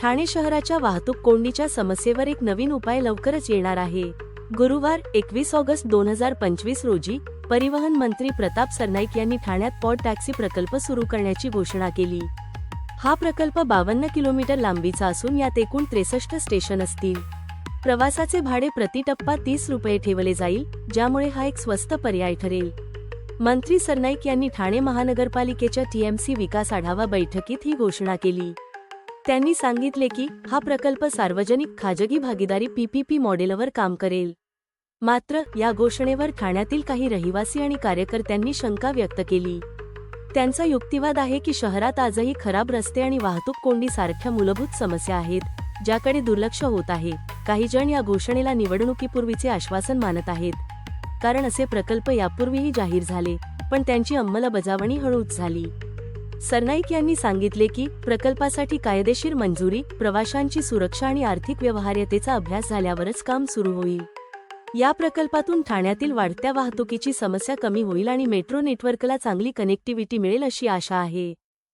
ठाणे शहराच्या वाहतूक कोंडीच्या समस्येवर एक नवीन उपाय लवकरच येणार आहे. गुरुवार एकवीस ऑगस्ट दोन हजार पंचवीस रोजी परिवहन मंत्री प्रताप सरनाईक यांनी ठाण्यात पॉड टॅक्सी प्रकल्प सुरू करण्याची घोषणा केली. हा प्रकल्प बावन्न किलोमीटर लांबीचा असून यात एकूण त्रेसष्ट स्टेशन असतील. प्रवासाचे भाडे प्रति टप्पा तीस रुपये ठेवले जाईल ज्यामुळे हा एक स्वस्त पर्याय ठरेल. मंत्री सरनाईक यांनी ठाणे महानगरपालिकेच्या टीएमसी विकास आढावा बैठकीत ही घोषणा केली. त्यांनी सांगितले की हा प्रकल्प सार्वजनिक खाजगी भागीदारी पीपीपी मॉडेलवर काम करेल. मात्र या घोषणेवर ठाण्यातील काही रहिवासी आणि कार्यकर्त्यांनी शंका व्यक्त केली. त्यांचा युक्तिवाद आहे की शहरात आजही खराब रस्ते आणि वाहतूक कोंडी सारख्या मूलभूत समस्या आहेत ज्याकडे दुर्लक्ष होत आहे. काही जण या घोषणेला निवडणुकीपूर्वीचे आश्वासन मानत आहेत. कारण असे प्रकल्प यापूर्वीही जाहीर झाले पण त्यांची अंमलबजावणी हळूच झाली. सरनाईक यांनी सांगितले की प्रकल्पासाठी कायदेशीर मंजुरी प्रवाशांची सुरक्षा आणि आर्थिक व्यवहार्यतेचा अभ्यास झाल्यावरच काम सुरू होईल. या प्रकल्पातून ठाण्यातील वाढत्या वाहतुकीची समस्या कमी होईल आणि मेट्रो नेटवर्कला चांगली कनेक्टिव्हिटी मिळेल अशी आशा आहे.